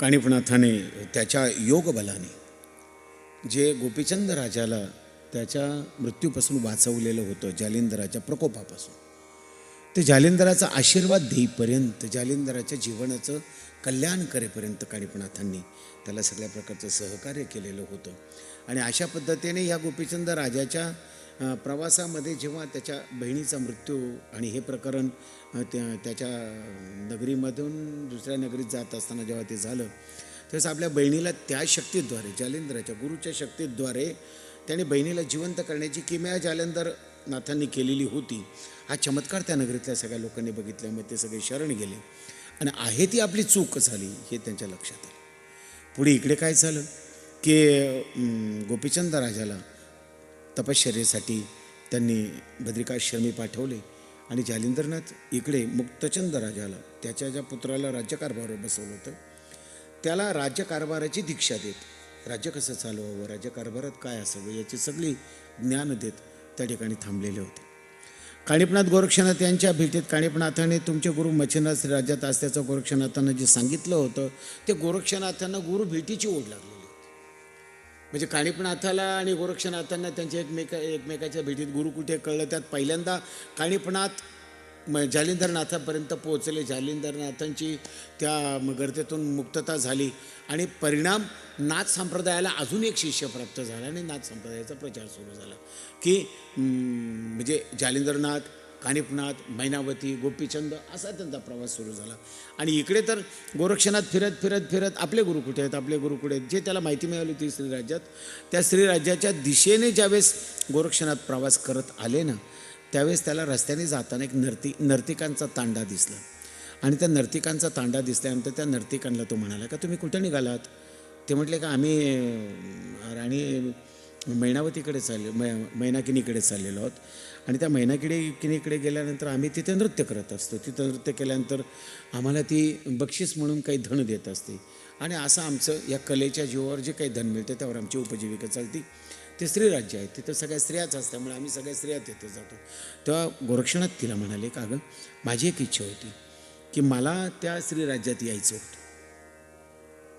काणिपनाथाने त्याच्या योगबलाने जे गोपीचंद राजाला त्याच्या मृत्यूपासून वाचवलेलं होतं जालिंदराच्या प्रकोपापासून ते जालिंदराचा आशीर्वाद देईपर्यंत जालिंदराच्या जीवनाचं कल्याण करेपर्यंत काणिपनाथांनी त्याला सगळ्या प्रकारचं सहकार्य केलेलं होतं. आणि अशा पद्धतीने या गोपीचंद राजाच्या प्रवासामध्ये जेव्हा त्याच्या बहिणीचा मृत्यू आणि हे प्रकरण त्या त्याच्या नगरीमधून दुसऱ्या नगरीत जात असताना जेव्हा ते झालं त्यावेळेस आपल्या बहिणीला त्या शक्तीद्वारे जालेंद्राच्या गुरुच्या शक्तीद्वारे त्याने बहिणीला जिवंत करण्याची किमया जालेंदर नाथांनी केलेली होती. हा चमत्कार त्या नगरीतल्या सगळ्या लोकांनी बघितल्यामुळे ते सगळे शरण गेले. आणि आहे ती आपली चूक झाली हे त्यांच्या लक्षात आलं. पुढे इकडे काय झालं? की गोपीचंद राजाला तपश्चर्येसाठी त्यांनी बद्रिकाश्रमी पाठवले. आणि जालिंदरनाथ इकडे मुक्तचंद राजाला त्याच्या ज्या पुत्राला राज्यकारभारावर बसवलं होतं त्याला राज्यकारभाराची दीक्षा देत. राज्य कसं चालवावं? राज्यकारभारात काय असावं? याची सगळी ज्ञान देत त्या ठिकाणी थांबलेले होते. काणीपनाथ गोरक्षनाथ यांच्या भेटीत काणीपनाथाने तुमचे गुरु मच्छिनाथ राज्यात असल्याचं गोरक्षनाथांना जे सांगितलं होतं ते गोरक्षनाथांना गुरु भेटीची ओढ लागली. म्हणजे काणीपणाथाला आणि गोरक्षनाथांना त्यांच्या एकमेका एकमेकाच्या भेटीत गुरु कुठे कळलं? त्यात पहिल्यांदा काणिपनाथ म जालिंदरनाथापर्यंत पोहोचले. जालिंदरनाथांची त्या म- गर्तेतून मुक्तता झाली आणि परिणाम नाथ संप्रदायाला अजून एक शिष्य प्राप्त झाला आणि नाथ संप्रदायाचा प्रचार सुरू झाला. की म्हणजे जालिंदरनाथ कानिपनाथ मैनावती गोपीचंद असा त्यांचा प्रवास सुरू झाला. आणि इकडे तर गोरक्षनाथ फिरत फिरत फिरत आपले गुरु कुठे आहेत? आपले गुरु कुठे आहेत? जे त्याला माहिती मिळाली होती श्रीराज्यात. त्या श्रीराज्याच्या दिशेने ज्यावेळेस गोरक्षनाथ प्रवास करत आले ना त्यावेळेस त्याला रस्त्याने जाताना एक नर्ती नर्तिकांचा तांडा दिसला. आणि त्या नर्तिकांचा तांडा दिसल्यानंतर त्या नर्तिकांना तो म्हणाला का तुम्ही कुठे निघालात? ते म्हटले का आम्ही राणी मैनावतीकडे चालले मै मैनाकिनीकडे चाललेलो आहोत. आणि त्या मैनाकिनीकडे गेल्यानंतर आम्ही तिथे नृत्य करत असतो. तिथं नृत्य केल्यानंतर आम्हाला ती बक्षीस म्हणून काही धन देत असते. आणि असं आमचं या कलेच्या जीवावर जे काही धन मिळतं त्यावर आमची उपजीविका चालती. ते स्त्रीराज्य आहे. तिथं सगळ्या स्त्रियाच असल्यामुळे आम्ही सगळ्या स्त्रिया तिथे जातो. तेव्हा गोरक्षणात तिला म्हणाले का गं? माझी एक इच्छा होती की मला त्या स्त्रीराज्यात यायचं होतं.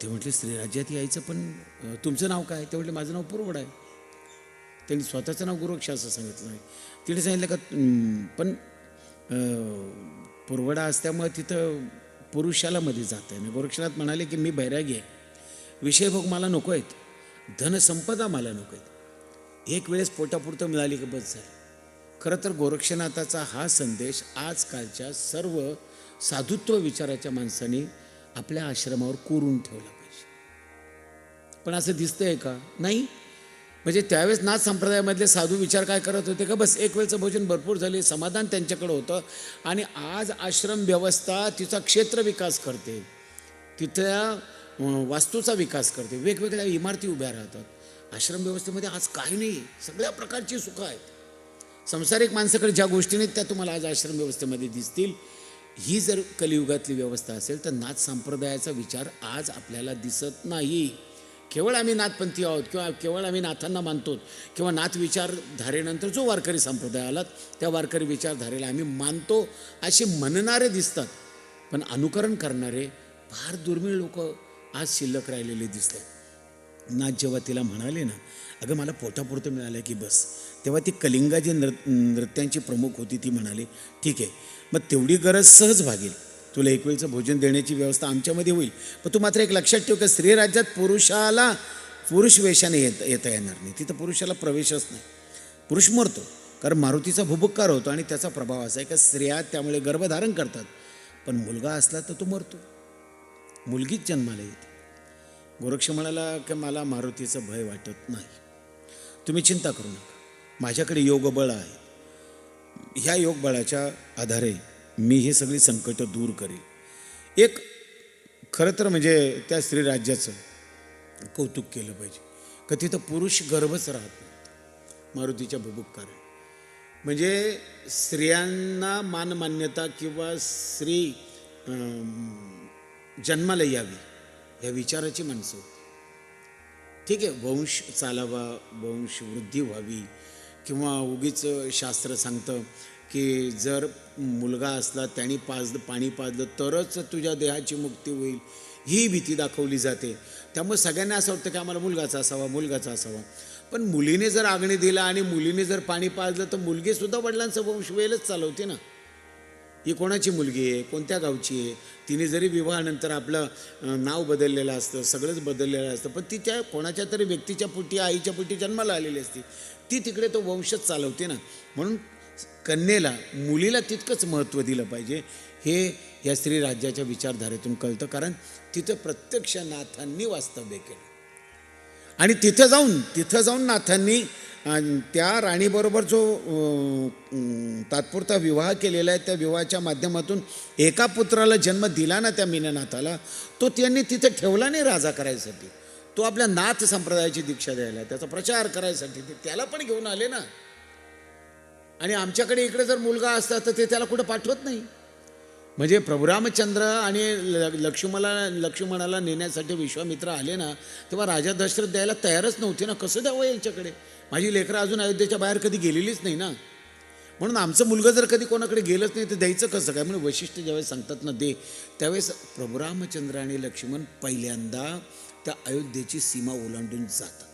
ते म्हटले स्त्रीराज्यात यायचं पण तुमचं नाव काय? ते म्हटले माझं नाव पुरवड आहे. त्यांनी स्वतःचं नाव गोरक्ष असं सांगितलं नाही. तिने सांगितलं का पण पुरवडा असल्यामुळे तिथं पुरुषाला मध्ये जात आहे. ना गोरक्षनाथ म्हणाले की मी बैरागी आहे. विषयभोग मला नको आहेत. धनसंपदा मला नको आहेत. एक वेळेस पोटापुरतं मिळाली की बस झालं. खरं तर गोरक्षनाथाचा हा संदेश आजकालच्या सर्व साधुत्व विचाराच्या माणसांनी आपल्या आश्रमावर कोरून ठेवला पाहिजे. पण असं दिसतंय का? नाही. म्हणजे त्यावेळेस नाथ संप्रदायामधले साधू विचार काय करत होते का? बस एक वेळचं भोजन भरपूर झाले समाधान त्यांच्याकडं होतं आणि आज आश्रम व्यवस्था तिचा क्षेत्र विकास करते. तिथल्या वास्तूचा विकास करते. वेगवेगळ्या इमारती उभ्या राहतात. आश्रम व्यवस्थेमध्ये आज काही नाही. सगळ्या प्रकारची सुखं आहेत. संसारिक माणसाकडे ज्या गोष्टी नाहीत त्या तुम्हाला आज आश्रम व्यवस्थेमध्ये दिसतील. ही जर कलियुगातली व्यवस्था असेल तर नाथ संप्रदायाचा विचार आज आपल्याला दिसत नाही. केवळ आम्ही नाथपंथी आहोत किंवा केवळ आम्ही नाथांना मानतो किंवा नाथ विचारधारेनंतर जो वारकरी संप्रदाय आलात त्या वारकरी विचारधारेला आम्ही मानतो असे म्हणणारे दिसतात. पण अनुकरण करणारे फार दुर्मिळ लोक आज शिल्लक राहिलेले दिसतात. नाथ जेव्हा तिला म्हणाले ना अगं मला पोटापुरतं मिळालं की बस. तेव्हा ती कलिंगा जी नृ नृत्यांची प्रमुख होती ती म्हणाली ठीक आहे मग तेवढी गरज सहज भागेल. तुला एक वेळचं भोजन देण्याची व्यवस्था आमच्यामध्ये होईल. पण तू मात्र एक लक्षात ठेव की स्त्री राज्यात पुरुषाला पुरुष वेशाने येत येता येणार नाही. तिथं पुरुषाला प्रवेशच नाही. पुरुष मरतो कारण मारुतीचा भुभुक्कार होतो आणि त्याचा प्रभाव असा आहे का स्त्रिया त्यामुळे गर्भधारण करतात. पण मुलगा असला तर तो मरतो. मुलगीच जन्माला येते. गोरक्ष म्हणाला की मला मारुतीचं भय वाटत नाही. तुम्ही चिंता करू नका. माझ्याकडे योगबळ आहे. ह्या योगबळाच्या आधारे मी ही सगळी संकटं दूर करेल. एक खरं तर म्हणजे त्या स्त्री राज्याचं कौतुक केलं पाहिजे. का तिथं पुरुष गर्भच राहत नाही. मारुतीच्या भुभुक्कार म्हणजे स्त्रियांना मानमान्यता किंवा स्त्री जन्माला यावी या विचाराची माणसं होती. ठीक आहे वंश चालावा वंश वृद्धी व्हावी किंवा उगीच शास्त्र सांगतं की जर मुलगा असला त्याने पाजलं पाणी पाजलं तरच तुझ्या देहाची मुक्ती होईल. ही भीती दाखवली जाते. त्यामुळे सगळ्यांना असं वाटतं की आम्हाला मुलगाचा असावा मुलगाचा असावा. पण मुलीने जर आगणी दिला आणि मुलीने जर पाणी पाजलं तर मुलगीसुद्धा वडिलांचं वंश वेलच चालवते ना. ही कोणाची मुलगी आहे? कोणत्या गावची आहे? तिने जरी विवाहानंतर आपलं नाव बदललेलं असतं सगळंच बदललेलं असतं पण ती त्या कोणाच्या तरी व्यक्तीच्या पोटी आईच्या पोटी जन्माला आलेली असते. ती तिकडे तो वंशच चालवते ना. म्हणून कन्येला मुलीला तितकंच महत्त्व दिलं पाहिजे. हे या स्त्री राज्याच्या विचारधारेतून कळतं कारण तिथं प्रत्यक्ष नाथांनी वास्तव्य केलं. आणि तिथं जाऊन तिथं जाऊन नाथांनी त्या राणीबरोबर जो तात्पुरता विवाह केलेला आहे त्या विवाहाच्या माध्यमातून एका पुत्राला जन्म दिला ना त्या मीननाथाला तो त्यांनी तिथे ठेवला नाही राजा करायसाठी. तो आपल्या नाथ संप्रदायाची दीक्षा द्यायला त्याचा प्रचार करायसाठी ते त्याला पण घेऊन आले ना. आणि आमच्याकडे इकडे जर मुलगा असता तर ते त्याला कुठं पाठवत नाही. म्हणजे प्रभुरामचंद्र आणि ल लक्ष्मणाला लक्ष्मणाला नेण्यासाठी विश्वामित्र आले ना तेव्हा राजा दशरथ द्यायला तयारच नव्हते ना. कसं द्यावं यांच्याकडे? माझी लेकरं अजून अयोध्येच्या बाहेर कधी गेलेलीच नाही ना. म्हणून आमचं मुलगा जर कधी कोणाकडे गेलंच नाही तर द्यायचं कसं काय? म्हणून वैशिष्ट्य ज्यावेळेस सांगतात ना दे त्यावेळेस प्रभुरामचंद्र आणि लक्ष्मण पहिल्यांदा त्या अयोध्येची सीमा ओलांडून जातात.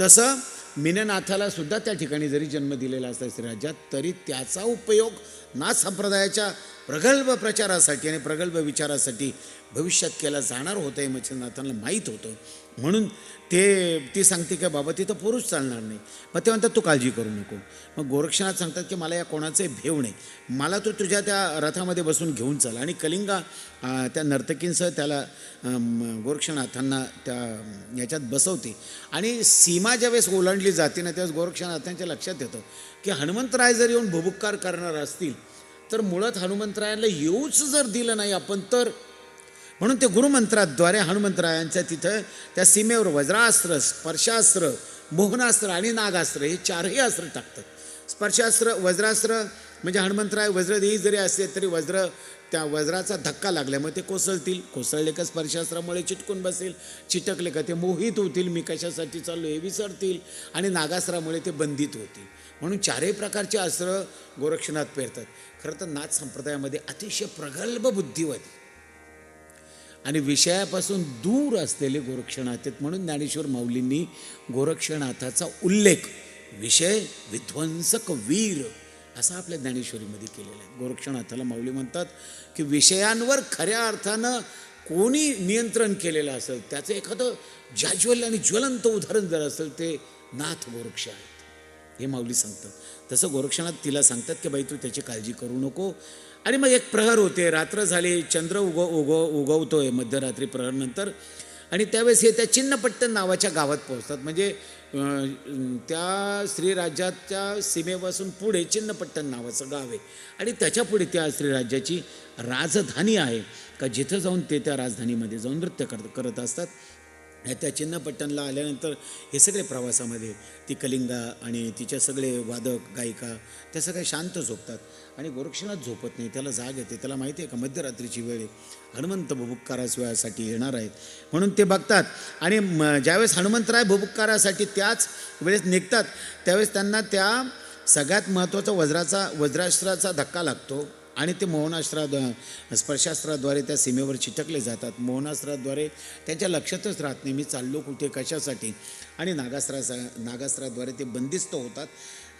तसं मिननाथाला सुद्धा त्या ठिकाणी जरी जन्म दिलेला असता राज्यात तरी त्याचा उपयोग नाथ संप्रदायाच्या प्रगल्भ प्रचारासाठी आणि प्रगल्भ विचारासाठी भविष्यात केला जाणार होतं हे मच्छिंद्रनाथांना माहीत होतं. म्हणून ते ती सांगते की बाबा तिथं पुरुष चालणार नाही. मग ते म्हणतात तू काळजी करू नको. मग गोरक्षनाथ सांगतात की मला या कोणाचे भेव नाही. मला तू तुझ्या त्या रथामध्ये बसून घेऊन चाल. आणि कलिंगा त्या नर्तकींसह त्याला गोरक्षनाथांना त्या याच्यात बसवते. आणि सीमा ज्यावेळेस ओलांडली जाते ना त्यावेळेस गोरक्षनाथांच्या लक्षात येतं की हनुमंतराय जर येऊन भुभुक्कार करणार असतील तर मुळात हनुमंतरायाला येऊच जर दिलं नाही आपण तर? म्हणून ते गुरुमंत्राद्वारे हनुमंतरायांच्या तिथं त्या सीमेवर वज्रास्त्र स्पर्शास्त्र मोहनास्त्र आणि नागास्त्र हे चारही अस्त्र टाकतात. स्पर्शास्त्र वज्रास्त्र म्हणजे हनुमंतराय वज्रदेही जरी असले तरी वज्र त्या वज्राचा धक्का लागल्यामुळे ते कोसळतील. कोसळले का स्पर्शास्त्रामुळे चिटकून बसेल. चिटकले का ते मोहित होतील. मी कशासाठी चाललो हे विसरतील. आणि नागास्त्रामुळे ते बंदित होतील. म्हणून चारही प्रकारचे अस्त्र गोरक्षनाथ पेरतात. खरं तर नाथ संप्रदायामध्ये अतिशय प्रगल्भ बुद्धिवादी. आणि विषयापासून दूर असलेले गोरक्षनाथ आहेत म्हणून ज्ञानेश्वर माऊलींनी गोरक्षनाथाचा उल्लेख विषय विध्वंसक वीर असा आपल्या ज्ञानेश्वरीमध्ये केलेला आहे. गोरक्षनाथाला माऊली म्हणतात की विषयांवर खऱ्या अर्थानं कोणी नियंत्रण केलेलं असेल त्याचं एखादं जाज्वल्य आणि ज्वलंत उदाहरण जर असेल ते नाथ गोरक्ष आहेत. हे माऊली सांगतात. तसं गोरक्षनाथ तिला सांगतात की बाई तू त्याची काळजी करू नको. आणि मग एक प्रहर होते. रात्र झाली. चंद्र उग उग उगवतोय मध्यरात्री प्रहरनंतर. आणि त्यावेळेस हे त्या चिन्नपट्टण नावाच्या गावात पोहोचतात. म्हणजे त्या श्रीराज्याच्या सीमेपासून पुढे चिन्नपट्टण नावाचं गाव आहे. आणि त्याच्या पुढे त्या श्रीराज्याची राजधानी आहे. का जिथं जाऊन ते त्या राजधानीमध्ये जाऊन नृत्य कर करत असतात? त्या चिन्नपट्टणला आल्यानंतर हे सगळे प्रवासामध्ये ती कलिंगा आणि तिच्या सगळे वादक गायिका त्या सगळ्या शांत झोपतात आणि गोरक्षनाथ झोपत नाही त्याला जाग येते. त्याला माहिती आहे का मध्यरात्रीची वेळ आहे. हनुमंत भुबुक्कारास वेळासाठी येणार आहेत. म्हणून ते बघतात आणि म- ज्यावेळेस हनुमंतराय भुबुक्कारासाठी त्याच वेळेस निघतात त्यावेळेस त्यांना त्या सगळ्यात महत्त्वाचा वज्राचा वज्रास्त्राचा धक्का लागतो. आणि ते मोहनास्त्रा स्पर्शास्त्राद्वारे त्या सीमेवर चिटकले जातात. मोहनास्त्राद्वारे त्यांच्या लक्षातच राहत नाही मी चाललो कुठे कशासाठी? आणि नागास्त्रासा नागास्त्राद्वारे ते बंदिस्त होतात.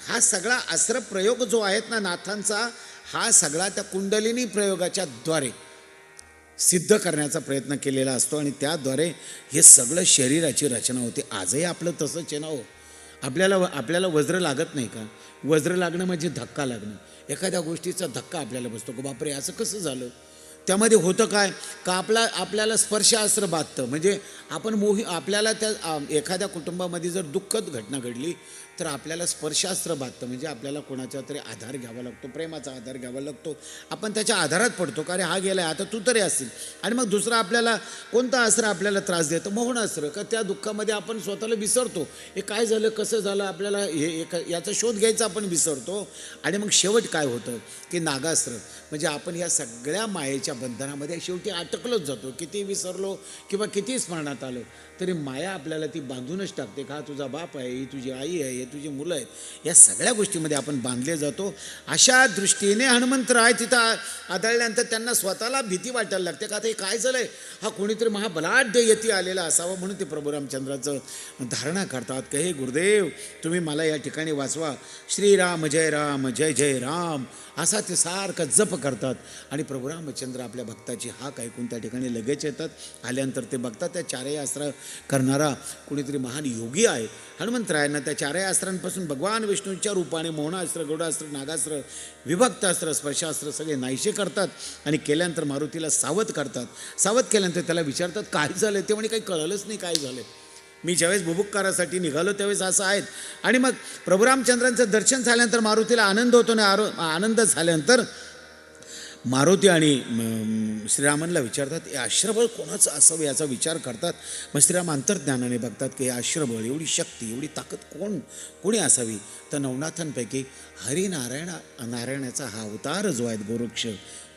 हा सगळा अस्त्र प्रयोग जो आहेत ना नाथांचा हा सगळा त्या कुंडलिनी प्रयोगाच्या द्वारे सिद्ध करण्याचा प्रयत्न केलेला असतो. आणि त्याद्वारे हे सगळं शरीराची रचना होते. आजही आपलं तसंच आहे ना हो? आपल्याला आपल्याला वज्र लागत नाही का? वज्र लागणं म्हणजे धक्का लागणं. एखाद्या गोष्टीचा धक्का आपल्याला बसतो. का बापरे असं कसं झालं? त्यामध्ये होतं काय? का आपला आपल्याला स्पर्शास्त्र बाधतं? म्हणजे आपण मोही आपल्याला त्या एखाद्या कुटुंबामध्ये जर दुःखद घटना घडली तर आपल्याला स्पर्शास्त्र बाधतं म्हणजे आपल्याला कोणाचा तरी आधार घ्यावा लागतो प्रेमाचा आधार घ्यावा लागतो. आपण त्याच्या आधारात पडतो का रे हा गेलाय आता तू तरी असेल. आणि मग दुसरा आपल्याला कोणता अस्त्र आपल्याला त्रास देतं? मोहनास्त्र का त्या दुःखामध्ये आपण स्वतःला विसरतो. हे काय झालं कसं झालं आपल्याला हे याचा शोध घ्यायचा आपण विसरतो. आणि मग शेवट काय होतं की नागास्त्र म्हणजे आपण या सगळ्या मायेच्या बंधनामध्ये शेवटी अटकलोच जातो. किती विसरलो किंवा किती स्मरणात आलं तरी माया आपल्याला ती बांधूनच टाकते का तुझा बाप आहे ही तुझी आई आहे तुझी मुलं आहेत. या सगळ्या गोष्टीमध्ये आपण बांधले जातो. अशा दृष्टीने हनुमंतराय तिथं आदळल्यानंतर त्यांना स्वतःला भीती वाटायला लागते. का ते काय झालं आहे हा कोणीतरी महाबलाढ्य यती आलेला असावा म्हणून ते प्रभू रामचंद्राचं धारणा करतात. की हे गुरुदेव तुम्ही मला या ठिकाणी वाचवा. श्रीराम जय राम जय जय राम. असा ते सारखं जप करतात. आणि प्रभू रामचंद्र आपल्या भक्ताची हाक ऐकून त्या ठिकाणी लगेच येतात. आल्यानंतर ते बघतात त्या चारही अस्त्र करणारा कुणीतरी महान योगी आहे. हनुमंतरायांना त्या चारही अस्त्रांपासून भगवान विष्णूंच्या रूपाने मोहनास्त्र गौडास्त्र नागास्त्र विभक्तास्त्र स्पर्शास्त्र सगळे नाहीसे करतात आणि केल्यानंतर मारुतीला सावध करतात. सावध केल्यानंतर त्याला विचारतात काय झालं ते म्हणे काही कळलंच नाही काय झालं मी ज्यावेळेस बुबुक्कारासाठी निघालो त्यावेळेस असं आहेत. आणि मग प्रभू रामचंद्रांचं दर्शन झाल्यानंतर मारुतीला आनंद होतो आणि आरो आनंद झाल्यानंतर मारुती आणि श्रीरामांना विचारतात हे आश्रबळ कोणाचं असावं याचा विचार करतात? मग श्रीराम अंतर्ज्ञानाने बघतात की हे आश्रबळ एवढी शक्ती एवढी ताकद कोण कोणी असावी? तर नवनाथांपैकी हरिनारायण नारायणाचा हा अवतार जो आहे गोरक्ष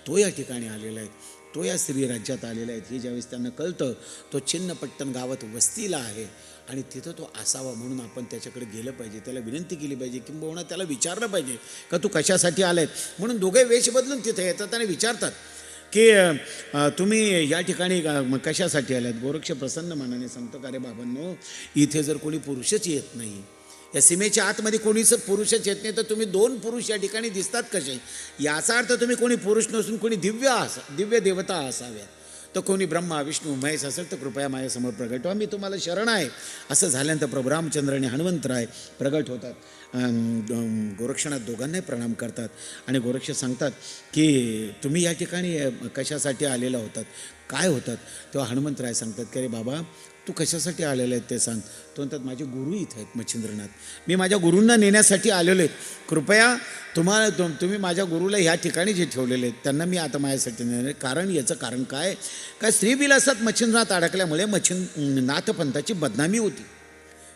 तो या ठिकाणी आलेला आहे. तो या स्त्री राज्यात आलेला आहे हे ज्यावेळेस त्यांना कळतं तो छिन्नपट्टण गावात वस्तीला आहे आणि तिथं तो असावा म्हणून आपण त्याच्याकडे गेलं पाहिजे. त्याला विनंती केली पाहिजे किंबहुना त्याला विचारलं पाहिजे का तू कशासाठी आला आहे म्हणून दोघे वेश बदलून तिथे येतात आणि विचारतात की तुम्ही या ठिकाणी कशासाठी आल्यात? गोरक्ष प्रसन्न मनाने सांगतो का रे बाबांनो इथे जर कोणी पुरुषच येत नाही या सीमेच्या आतमध्ये कोणीच पुरुषच येत नाही तर तुम्ही दोन पुरुष या ठिकाणी दिसतात कसे? याचा अर्थ तुम्ही कोणी पुरुष नसून कोणी दिव्य असा दिव्य देवता असाव्यात. तर कोणी ब्रह्मा विष्णू महेश असेल तर कृपया माझ्यासमोर प्रगट व्हा. मी तुम्हाला शरण आहे. असं झाल्यानंतर प्रभू रामचंद्र आणि हनुमंतराय प्रगट होतात. गोरक्षणात दोघांनाही प्रणाम करतात. आणि गोरक्ष सांगतात की तुम्ही या ठिकाणी कशासाठी आलेला होतात? काय होतात? तेव्हा हनुमंतराय सांगतात की अरे बाबा तू कशासाठी आलेलं आहे ते सांग. तो म्हणतात माझे गुरु इथं आहेत मच्छिंद्रनाथ. मी माझ्या गुरूंना नेण्यासाठी आलेलो आहे. कृपया तुम्हाला तुम तुम्ही माझ्या गुरुला ह्या ठिकाणी जे ठेवलेले आहेत त्यांना मी आता माझ्यासाठी नेणार कारण याचं कारण काय काय स्त्रीविलासात मच्छिंद्रनाथ अडकल्यामुळे मच्छिंद नाथपंथाची बदनामी होती.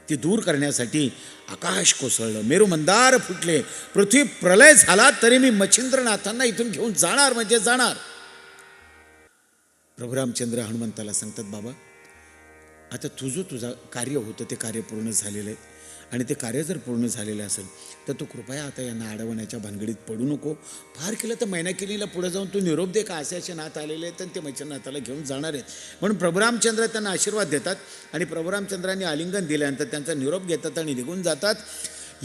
ती दूर करण्यासाठी आकाश कोसळलं मेरू मंदार फुटले. पृथ्वी प्रलय झाला तरी मी मच्छिंद्रनाथांना इथून घेऊन जाणार म्हणजे जाणार. प्रभू रामचंद्र हनुमंताला सांगतात बाबा आता तुझं तुझं कार्य होतं ते कार्य पूर्ण झालेलं आहे. आणि ते कार्य जर पूर्ण झालेलं असेल तर तू कृपया आता यांना अडवण्याच्या भानगडीत पडू नको. फार केलं तर मैनाकिनीला पुढे जाऊन तू निरोप दे का? असे असे नाथ आलेले आहेत आणि ते मैचनाथाला घेऊन जाणार आहेत. म्हणून प्रभुरामचंद्र त्यांना आशीर्वाद देतात आणि प्रभुरामचंद्रांनी आलिंगन दिल्यानंतर त्यांचा निरोप घेतात आणि निघून जातात.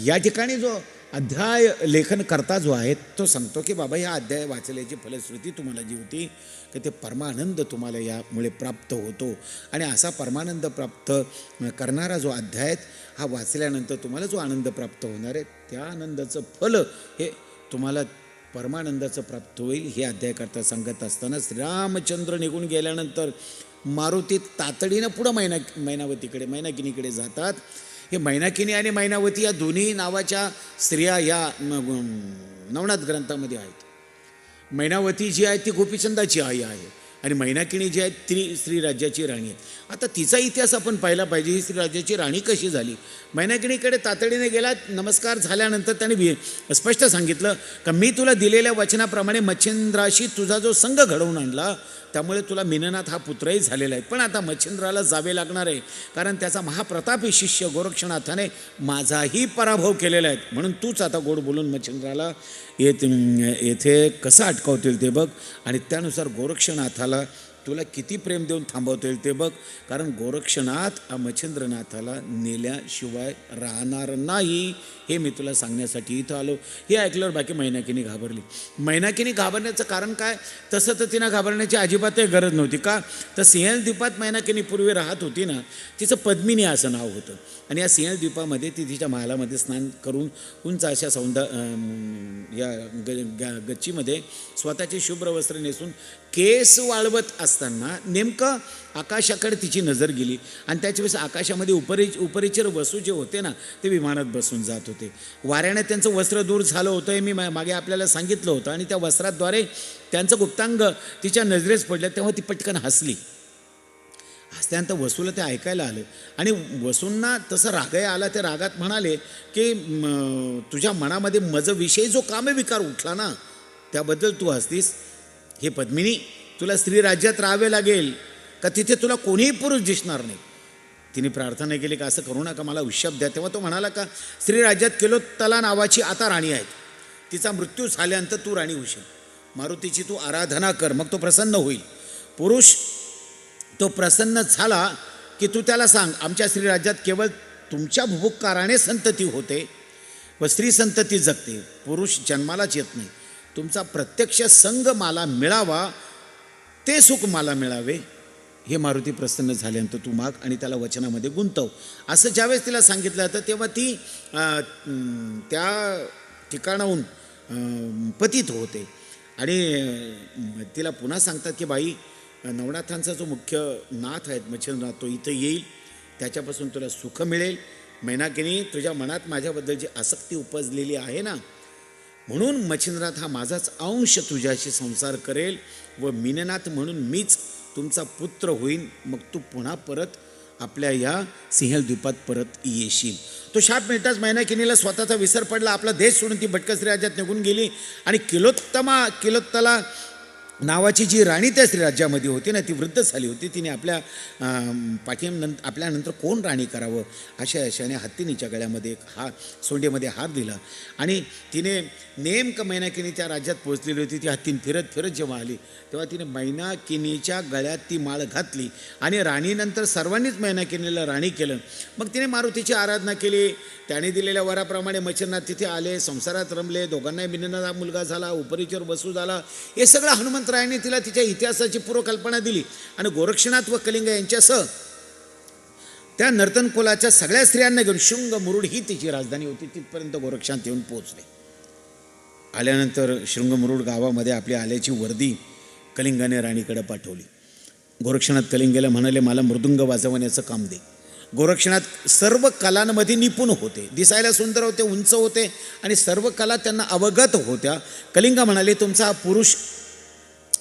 या ठिकाणी जो अध्याय लेखन करता जो आहे तो सांगतो की बाबा या अध्याय वाचल्याची फलश्रुती तुम्हाला जी होती की ते परमानंद तुम्हाला यामुळे प्राप्त होतो. आणि असा परमानंद प्राप्त करणारा जो अध्याय हा वाचल्यानंतर तुम्हाला जो आनंद प्राप्त होणार आहे त्या आनंदाचं फल हे तुम्हाला परमानंदाचं प्राप्त होईल. हे अध्याय करता सांगत असताना श्रीरामचंद्र निघून गेल्यानंतर मारुती तातडीनं पुढं मैना मैनावतीकडे मैनाकिनीकडे जातात. हे मैनाकिनी आणि मैनावती या दोन्ही नावाच्या स्त्रिया या नवनाथ ग्रंथामध्ये आहेत. मैनावती जी आहे ती गोपीचंदाची आई आहे आणि मैनाकिणी जी आहे ती स्त्री राज्याची राणी आहे. आता तिचा इतिहास आपण पाहिला पाहिजे. ही स्त्री राज्याची राणी कशी झाली? मैनागिणीकडे तातडीने गेला नमस्कार झाल्यानंतर त्याने स्पष्ट सांगितलं का मी तुला दिलेल्या वचनाप्रमाणे मच्छिंद्राशी तुझा जो संघ घडवून आणला त्यामुळे तुला मीननाथ हा पुत्रही झालेला आहे. पण आता मच्छिंद्राला जावे लागणार आहे कारण त्याचा महाप्रतापी शिष्य गोरक्षनाथाने माझाही पराभव केलेला आहे. म्हणून तूच आता गोड बोलून मच्छिंद्राला येत येथे कसं अटकावतील ते बघ. आणि त्यानुसार गोरक्षनाथाला तुला किती प्रेम देऊन थांबवता येईल ते बघ. कारण गोरक्षनाथ हा मच्छिंद्रनाथाला नेल्याशिवाय राहणार नाही हे मी तुला सांगण्यासाठी इथं आलो. हे ऐकल्यावर बाकी मैनाकिनी घाबरली. मैनाकिनी घाबरण्याचं कारण काय? तसं तर तिनं घाबरण्याची अजिबातही गरज नव्हती. का? तर सिंहल द्वीपात मैनाकिनी पूर्वी राहत होती ना तिचं पद्मिनी असं नाव होतं. आणि या सिंहल द्वीपामध्ये ती तिच्या महालामध्ये स्नान करून उंच अशा सौंद या ग ग- गच्चीमध्ये स्वतःचे शुभ्र वस्त्र नेसून केस वाळवत असताना नेमकं आकाशाकडे तिची नजर गेली. आणि त्याच्यावेळेस आकाशामध्ये उपरि उपरिचर वसू जे होते ना ते विमानात बसून जात होते. वाऱ्याने त्यांचं वस्त्र दूर झालं होतं हे मी मा- मागे आपल्याला सांगितलं होतं. आणि त्या वस्त्राद्वारे त्यांचं गुप्तांग तिच्या नजरेस पडलं तेव्हा ती पटकन हसली. त्यानंतर वसूला ते ऐकायला आलं. आणि वसूंना तसं रागही आला ते रागात म्हणाले की म, तुझ्या मनामध्ये मजविषयी जो कामविकार उठला ना त्याबद्दल तू हसतीस? हे पद्मिनी तुला स्त्री राज्यात राहावे लागेल. का तिथे तुला कोणीही पुरुष दिसणार नाही? तिने प्रार्थना केली का असं करू नका मला उश्शप द्या. तेव्हा तो म्हणाला का स्त्रीराज्यात केलो तला नावाची आता राणी आहेत. तिचा मृत्यू झाल्यानंतर तू राणी होशील. मारुतीची तू आराधना कर मग तो प्रसन्न होईल. पुरुष तो प्रसन्न झाला की तू त्याला सांग आमच्या श्रीराज्यात केवळ तुमच्या भुभुक्काराने संतती होते व स्त्री संतती जगते पुरुष जन्मालाच येत नाही. तुमचा प्रत्यक्ष संग मला मिळावा ते सुख मला मिळावे. हे मारुती प्रसन्न झाल्यानंतर तू माग आणि त्याला वचनामध्ये गुंतव. असं ज्यावेळेस तिला सांगितलं जातं तेव्हा ती त्या ठिकाणाहून पतित होते. आणि तिला पुन्हा सांगतात की बाई नवनाथांचा जो मुख्य नाथ आहेत मच्छिंद्रनाथ तो इथं येईल. त्याच्यापासून तुला सुख मिळेल. मैनाकिनी तुझ्या मनात माझ्याबद्दल जी आसक्ती उपजलेली आहे ना म्हणून मच्छिंद्रनाथ हा माझाच अंश तुझ्याशी संसार करेल व मीननाथ म्हणून मीच तुमचा पुत्र होईन. मग तू पुन्हा परत आपल्या या सिंहलद्वीपात परत येशील. तो शाप मिळताच मैनाकिनीला स्वतःचा विसर पडला. आपला देश सोडून ती भटकसरी राज्यात निघून गेली आणि किलोत्तमा किलोत्तला नावाची जी राणी त्या श्रीराज्यामध्ये होती ना ती वृद्ध झाली होती. तिने आपल्या पाठीनंतर आपल्यानंतर कोण राणी करावं अशा अशाने हत्तीनीच्या गळ्यामध्ये एक हा सोंडेमध्ये हात दिला. आणि तिने नेमकं मैनाकिनी त्या राज्यात पोहोचलेली होती. ती हत्तीन फिरत फिरत जेव्हा आली तेव्हा तिने मैनाकिनीच्या गळ्यात ती माळ घातली आणि राणीनंतर सर्वांनीच मैनाकिनीला राणी केलं. मग तिने मारुतीची आराधना केली. त्याने दिलेल्या वराप्रमाणे मच्छरनाथ तिथे आले संसारात रमले दोघांनाही मिनना मुलगा झाला उपरीचर बसू झाला. हे सगळं हनुमंतरायाने तिला तिच्या इतिहासाची पूर्वकल्पना दिली. आणि गोरक्षनाथ व कलिंग यांच्यासह त्या नर्तन कुलाच्या सगळ्या स्त्रियांना घेऊन शुंग मुरुड ही तिची राजधानी होती. तिथपर्यंत गोरक्षनाथ येऊन पोहोचले. आल्यानंतर शृंगमुरुड गावामध्ये आपली आल्याची वर्दी कलिंगाने राणीकडे पाठवली. गोरक्षनाथ कलिंगेला म्हणाले मला मृदुंग वाजवण्याचं काम दे. गोरक्षनाथ सर्व कलांमध्ये निपुण होते. दिसायला सुंदर होते उंच होते आणि सर्व कला त्यांना अवगत होत्या. कलिंगा म्हणाले तुमचा हा पुरुष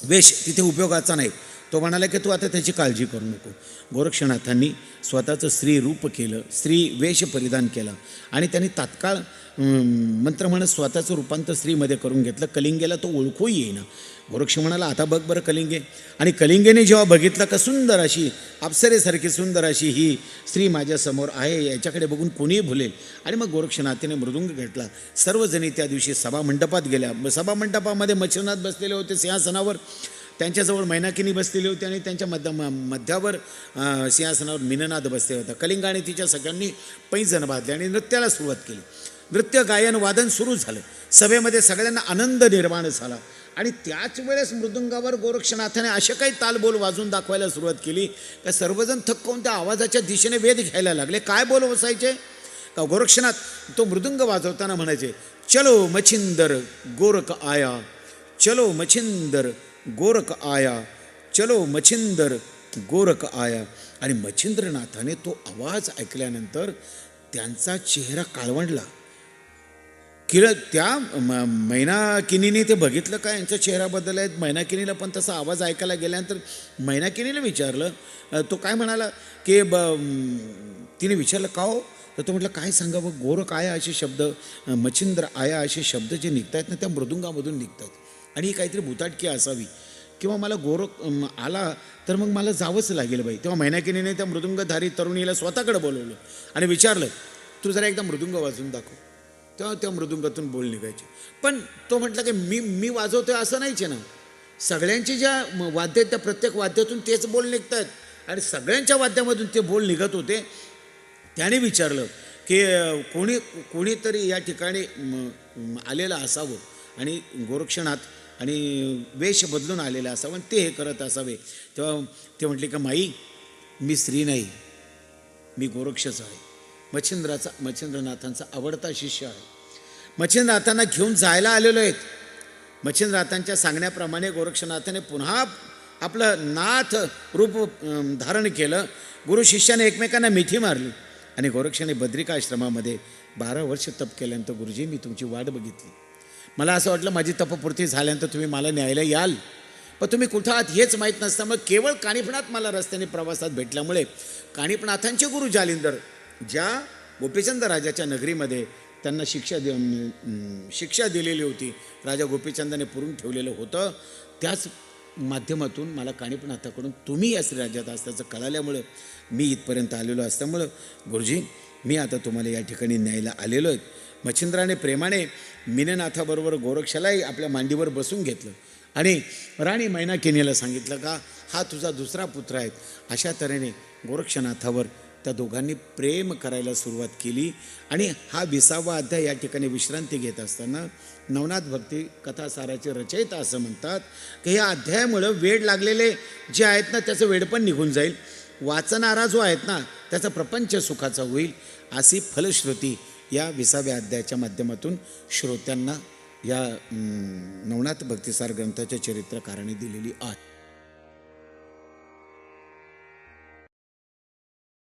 वेश तिथे उपयोगाचा नाही. तो म्हणाला की तू आता त्याची काळजी करू नको. गोरक्षनाथांनी स्वतःचं स्त्री रूप केलं स्त्री वेश परिधान केला आणि त्यांनी तात्काळ मंत्र म्हणत स्वतःचं रूपांतर स्त्रीमध्ये करून घेतलं. कलिंगेला तो ओळखूही येईना. गोरक्ष म्हणाला आता बघ बरं कलिंगे. आणि कलिंगेने जेव्हा बघितलं का सुंदर अशी अप्सरेसारखी सुंदर अशी ही स्त्री माझ्यासमोर आहे याच्याकडे बघून कोणीही भुलेल. आणि मग गोरक्षनाथीने मृदुंग घेतला. सर्वजणी त्या दिवशी सभामंडपात गेल्या. सभामंडपामध्ये मच्छरनाथ बसलेले होते सिंहासनावर. त्यांच्याजवळ मैनाकिनी बसलेली होती आणि त्यांच्या मध्य म- मध्यावर सिंहासनावर मीननाद बसले होता. कलिंगाने आणि तिच्या सगळ्यांनी पैजण बांधले आणि नृत्याला सुरुवात केली. नृत्य गायन वादन सुरू झालं. सभेमध्ये सगळ्यांना आनंद निर्माण झाला. आणि त्याच वेळेस मृदुंगावर गोरक्षनाथाने असे काही तालबोल वाजून दाखवायला सुरुवात केली का सर्वजण थक्कवून त्या आवाजाच्या दिशेने वेध घ्यायला लागले. काय बोल बसायचे का गोरक्षनाथ तो मृदुंग वाजवताना म्हणायचे चलो मच्छिंदर गोरख आया चलो मच्छिंदर गोरख आया चलो मच्छिंदर गोरख आया. आणि मच्छिंद्रनाथाने तो आवाज ऐकल्यानंतर त्यांचा चेहरा काळवंडला. किळ त्या म- मैनाकिनीने ते बघितलं का यांचा चेहरा बदलला आहेत? मैनाकिनीला पण तसा आवाज ऐकायला गेल्यानंतर मैनाकिनीला विचारलं तो काय म्हणाला की ब तिने विचारलं का हो? तर तो म्हटलं काय सांगावं? गोरख आया असे शब्द मच्छिंद्र आया असे शब्द जे निघत आहेत ना त्या मृदुंगामधून निघत आहेत आणि ही काहीतरी भूताटकी असावी. किंवा मला गोरख आला तर मग मला जावंच लागेल बाई. तेव्हा मैनाकिनीने त्या मृदुंगधारी तरुणीला स्वतःकडे बोलवलं आणि विचारलं तू जरा एकदा मृदुंग वाजून दाखव. तेव्हा त्या मृदुंगातून बोल निघायचे. पण तो म्हटला की मी मी वाजवतोय असं नाहीचे ना. सगळ्यांची ज्या म- वाद्य आहेत त्या प्रत्येक वाद्यातून तेच बोल निघत आहेत आणि सगळ्यांच्या वाद्यामधून ते बोल निघत होते. त्याने विचारलं की कोणी कोणीतरी या ठिकाणी आलेलं असावं आणि गोरक्षणात आणि वेश बदलून आलेला असावं आणि ते हे करत असावे. तेव्हा ते म्हटले का माई मी स्त्री नाही. मी गोरक्षच आहे. मच्छिंद्राचा मच्छिंद्रनाथांचा आवडता शिष्य आहे. मच्छिंद्रनाथांना घेऊन जायला आलेलो आहेत. मच्छिंद्रनाथांच्या सांगण्याप्रमाणे गोरक्षनाथाने पुन्हा आपलं नाथ रूप धारण केलं. गुरु शिष्याने एकमेकांना मिठी मारली आणि गोरक्षाने बद्रिका आश्रमामध्ये बारा वर्ष तप केल्यानंतर गुरुजी मी तुमची वाट बघितली. मला असं वाटलं माझी तपपूर्ती झाल्यानंतर तुम्ही मला न्यायला याल. पण तुम्ही कुठं आहात हेच माहीत नसल्यामुळे केवळ काणीपणात मला रस्त्याने प्रवासात भेटल्यामुळे काणीपणाथांचे गुरु जालिंदर ज्या गोपीचंद राजाच्या नगरीमध्ये त्यांना शिक्षा दे शिक्षा दिलेली होती राजा गोपीचंदाने पुरून ठेवलेलं होतं त्याच माध्यमातून मला काणीपनाथाकडून तुम्ही या श्रीराज्यात असल्याचं कळाल्यामुळं मी इथपर्यंत आलेलो असल्यामुळं गुरुजी मी आता तुम्हाला या ठिकाणी न्यायला आलेलो आहे. मच्छिंद्राने प्रेमाने मिनेनाथाबरोबर गोरक्षालाही आपल्या मांडीवर बसून घेतलं. आणि राणी मैनाकिनीला सांगितलं का हा तुझा दुसरा पुत्र आहे. अशा तऱ्हेने गोरक्षनाथावर त्या दोघांनी प्रेम करायला सुरुवात केली. आणि हा विसावा अध्याय या ठिकाणी विश्रांती घेत असताना नवनाथ भक्ती कथासाराचे रचयिता असं म्हणतात की या अध्यायामुळं वेड लागलेले जे आहेत ना त्याचं वेड पण निघून जाईल. वाचणारा जो आहेत ना त्याचा प्रपंच सुखाचा होईल. अशी फलश्रुती या विसाव्या अध्यायाच्या माध्यमातून श्रोत्यांना या नवनाथ भक्तिसार ग्रंथाच्या चरित्रकाराने दिलेली आहे